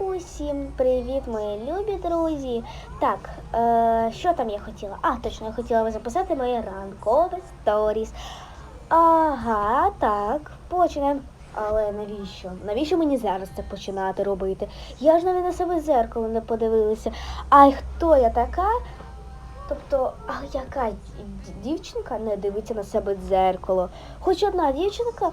Усім привіт, мої любі друзі. Так, е, що там я хотіла? А, точно, я хотіла записати моє ранкове сторіс. Ага, так, почнемо. Але навіщо? Навіщо мені зараз це починати робити? Я ж навіть на себе зеркало не подивилася. Ай, хто я така? Тобто, а яка дівчинка не дивиться на себе дзеркало? Хоч одна дівчинка,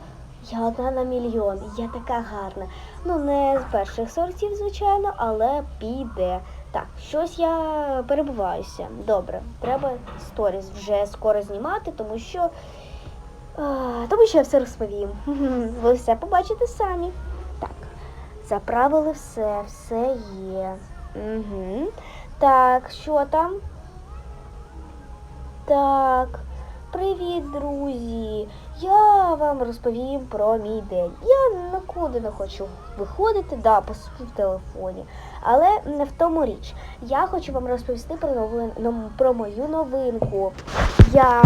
я одна на мільйон, я така гарна. Ну, не з перших сортів, звичайно, але піде. Так, щось я перебуваюся. Добре, треба сторіс вже скоро знімати, тому що. Тому що я все розповім. Ви все побачите самі. Так, заправили все, все є. Угу. Так, що там? Так, привіт, друзі! Я вам розповім про мій день. Я нікуди не хочу виходити, да, посуду в телефоні. Але не в тому річ. Я хочу вам розповісти про новин, ну, про мою новинку. Я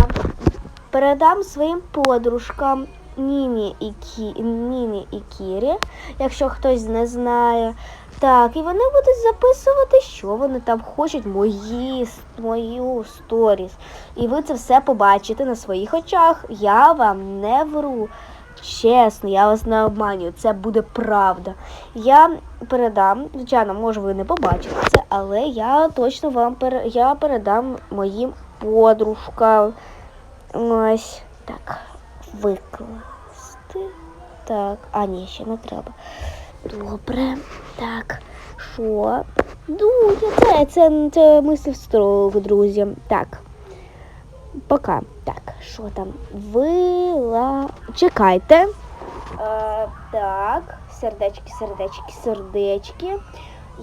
передам своїм подружкам Ніні і, Кі... Ніні і Кірі, якщо хтось не знає. Так, і вони будуть записувати, що вони там хочуть, мої, мою сторіс. І ви це все побачите на своїх очах. Я вам не вру. Чесно, я вас не обманюю, це буде правда. Я передам, звичайно, може ви не побачите це, але я точно вам пере... я передам моїм подружкам. Ось так. Викласти. Так, а ні, ще не треба. Добре. Так. Що? Дуже, це, це, це мисль строк, друзі. Так. Пока. Так, що там? Вила. Чекайте. Е, так, сердечки, сердечки, сердечки.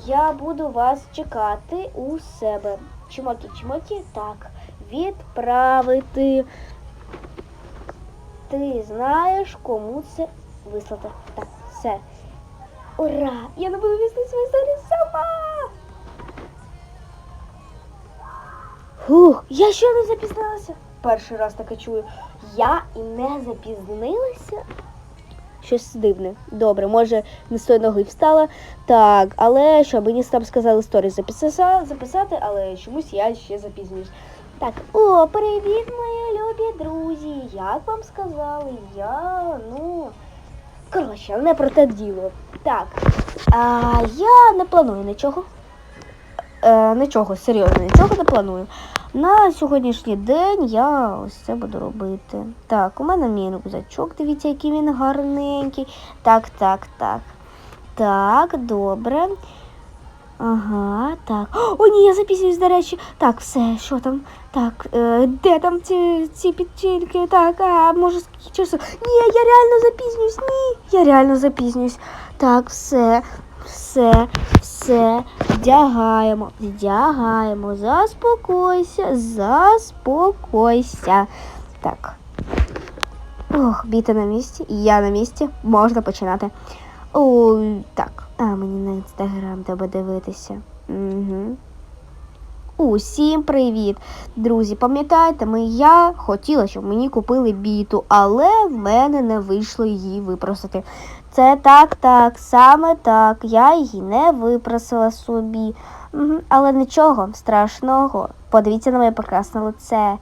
Я буду вас чекати у себе. Чмокі, чмокі, так. Відправити. Ти знаєш, кому це вислати. Так, все. Ура! Я не буду вести свою історію сама. Фух, я ще не запізнилася. Перший раз таке чую. Я і не запізнилася. Щось дивне. Добре, може, не з тої ноги встала. Так, але що, мені там сказали записати, записати, але чомусь я ще запізнююсь. Так, о, привіт, мої любі друзі. Як вам сказали, я, ну. Коротше, не про те діло. Так, а, я не планую нічого. Е, нічого, серйозно, нічого не планую. На сьогоднішній день я ось це буду робити. Так, у мене мій рюкзачок, дивіться, який він гарненький. Так, так, так. Так, добре. Ага, так. О, ні, я запізнююсь, до речі. Так, все, що там? Так, е, де там ці, ці підчинки? Так, а може часу? Ні, я реально запізнююсь. Ні, я реально запізнююсь. Так, все, все, все. Вдягаємо, вдягаємо. Заспокойся, заспокойся. Так. Ох, біта на місці, я на місці, можна починати. О, так. А мені на інстаграм треба дивитися. Угу. Усім привіт! Друзі, пам'ятаєте, ми я хотіла, щоб мені купили біту, але в мене не вийшло її випросити. Це так, так, саме так. Я її не випросила собі. Угу. Але нічого страшного. Подивіться на моє прекрасне лице.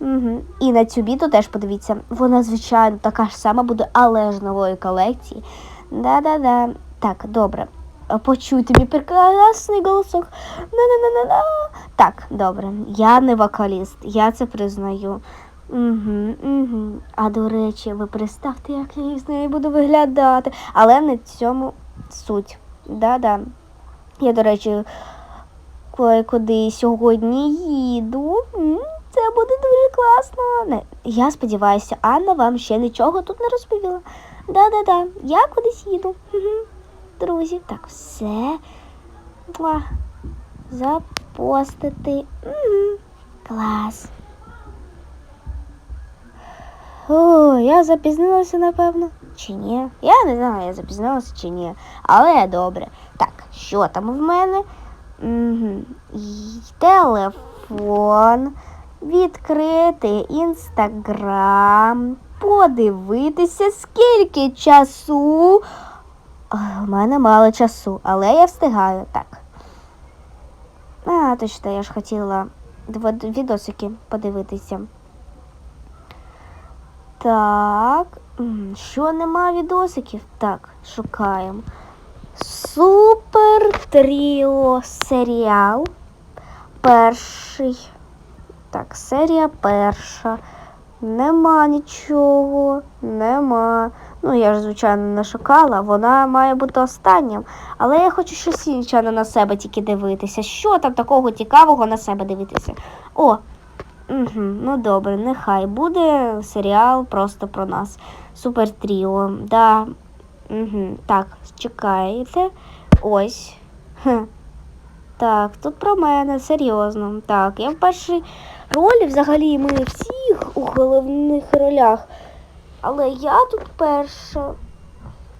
Угу. І на цю біту теж подивіться. Вона, звичайно, така ж сама буде, але ж нової колекції. Да-да-да. Так, добре. А Почуйте мій прекрасний голосок. На-на-на-на-на. Так, добре. Я не вокаліст, я це признаю. Угу, угу. А до речі, ви представте, як я з нею буду виглядати. Але не цьому суть. Да-да. Я, до речі, куди сьогодні їду. Це буде дуже класно. Не, Я сподіваюся, Анна вам ще нічого тут не розповіла. Да-да-да, я кудись їду. Угу. Друзі, так, все. Муа. Запостити. Угу. Клас. О, я запізнилася, напевно. Чи ні? Я не знаю, я запізнилася чи ні. Але добре. Так, що там в мене? Угу. Телефон. Відкрити інстаграм. Подивитися, скільки часу. У мене мало часу, але я встигаю, так. А, точно, я ж хотіла відосики подивитися. Так. Що нема відосиків? Так, шукаємо. Супер Тріо серіал. Перший. Так, серія перша. Нема нічого. Нема. Ну, я ж, звичайно, не шукала, вона має бути останнім. Але я хочу щось інше, на себе тільки дивитися. Що там такого цікавого на себе дивитися? О, угу, ну добре, нехай буде серіал просто про нас. Супер Тріо. Да. Угу. Так, чекайте. Ось. Так, тут про мене, серйозно. Так, я в першій ролі взагалі ми всіх у головних ролях. Але я тут перша.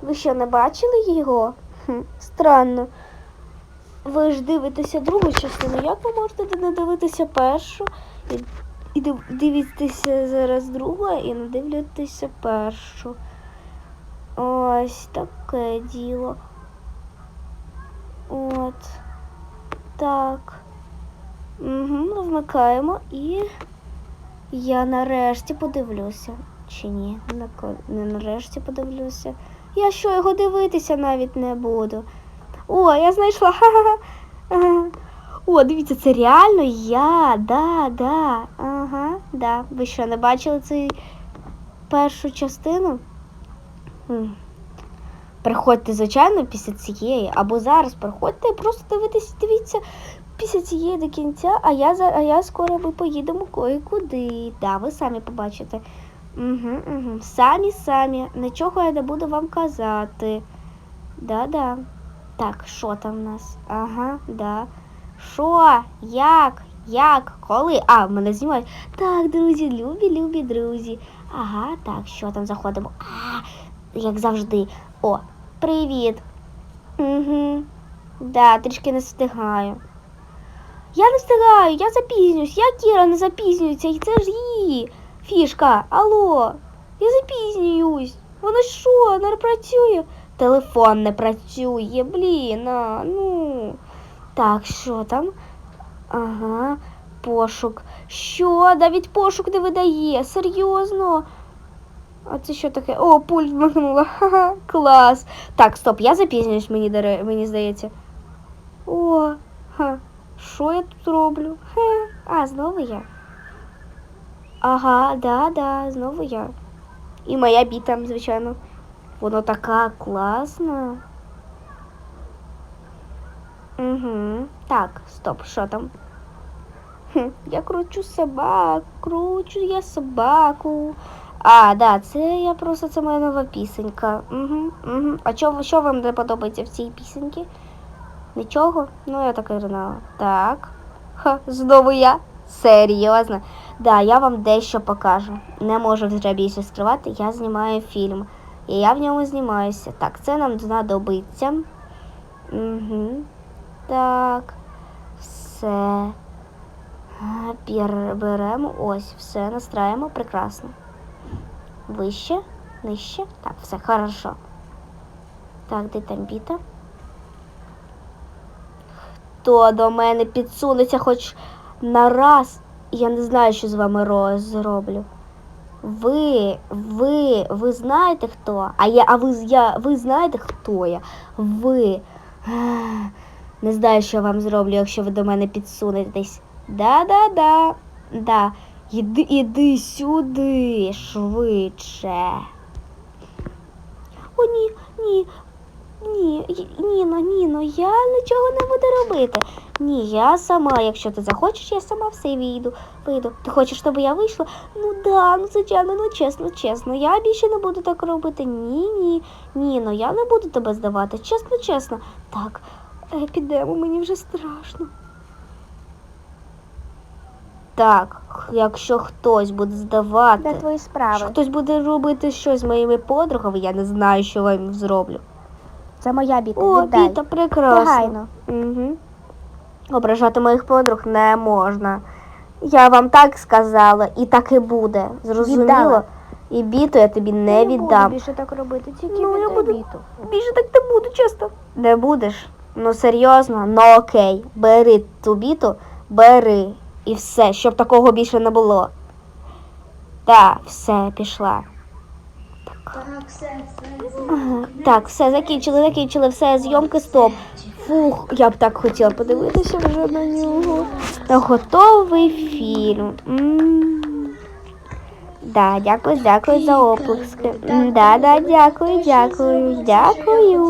Ви що, не бачили його? Хм, странно. Ви ж дивитеся другу частину. Як ви можете не дивитися першу і, і дивитися зараз другу і не дивитися першу? Ось таке діло. От. Так. Угу, вмикаємо і я нарешті подивлюся. Чи ні? Не нарешті подивлюся. Я що його дивитися навіть не буду. О, я знайшла. О, дивіться, це реально я. Да, да. Ага, да. Ви що, не бачили цю першу частину? Приходьте, звичайно, після цієї, або зараз приходьте просто дивитесь, дивіться після цієї до кінця, а я а я скоро ми поїдемо кое-куди. Да, ви самі побачите. Угу, угу. Самі самі. Нічого я не буду вам казати. Да-да. Так, що там в нас? Ага, да. Що? Як? Як? Коли? А, мене знімають. Так, друзі, любі, любі друзі. Ага, так, що там заходимо? А, як завжди. О, привіт. Угу. Да, трішки не встигаю. Я не встигаю, я запізнююсь. Я Кіра не запізнюється, і це ж її фішка. Алло, я запізнююсь. Вона що, не працює? Телефон не працює, блін, а, ну. Так, що там? Ага, пошук. Що? Навіть пошук не видає. Серйозно? А це що таке? О, пульт вмикнула. Ха-ха, клас. Так, стоп, я запізнююсь, мені, даре- мені здається. О, ха. Що я тут роблю? Хе. А, знову я. Ага, да, да, знову я. І моя біта, звичайно. Воно така класна. Угу. Так, стоп, що там? Хм, я кручу собаку, кручу я собаку. А, да, це я просто це моя нова пісенька. Угу, угу. А що, що вам не подобається в цій пісеньці? Нічого? Ну, я так і знала. Так. Ха, знову я. Серйозно. Да, я вам дещо покажу. Не можу вже більше скривати, я знімаю фільм. І я в ньому знімаюся. Так, це нам знадобиться. Угу. Так. Все. Беремо. Ось, все, настраємо. Прекрасно. Вище, нижче. Так, все, хорошо. Так, де там біта? Хто до мене підсунеться хоч на раз, я не знаю, що з вами ро- зроблю. Ви, ви, ви знаєте хто? А я, а ви, я, ви знаєте, хто я? Ви. Не знаю, що вам зроблю, якщо ви до мене підсунетесь. Да-да-да. Да. Іди, іди сюди швидше. О, ні, ні. Ні, Ніно, Ніно, я нічого не буду робити. Ні, я сама, якщо ти захочеш, я сама все вийду. Вийду. Ти хочеш, щоб я вийшла? Ну да, ну звичайно, ну чесно, чесно. Я більше не буду так робити. Ні, ні, Ніно, я не буду тебе здавати. Чесно, чесно. Так, е, підемо, мені вже страшно. Так, якщо хтось буде здавати, Де твої справи? що хтось буде робити щось з моїми подругами, я не знаю, що вам зроблю. Це моя біта. О, віддай. Піта, прекрасно. Негайно. Угу. Ображати моїх подруг не можна. Я вам так сказала, і так і буде. Зрозуміло? Віддала. І біту я тобі не буду віддам. більше так робити, тільки Ну, я буду- біту. Більше так не буду, чесно. Не будеш? Ну серйозно, ну окей. Бери ту біту, бери. І все, щоб такого більше не було. Так, все, пішла. Так, все, закінчили, закінчили, все, зйомки стоп. Фух, я б так хотіла подивитися вже на нього. Готовий фільм. Да, дякую, дякую за оплески. Да, да, дякую, дякую, дякую.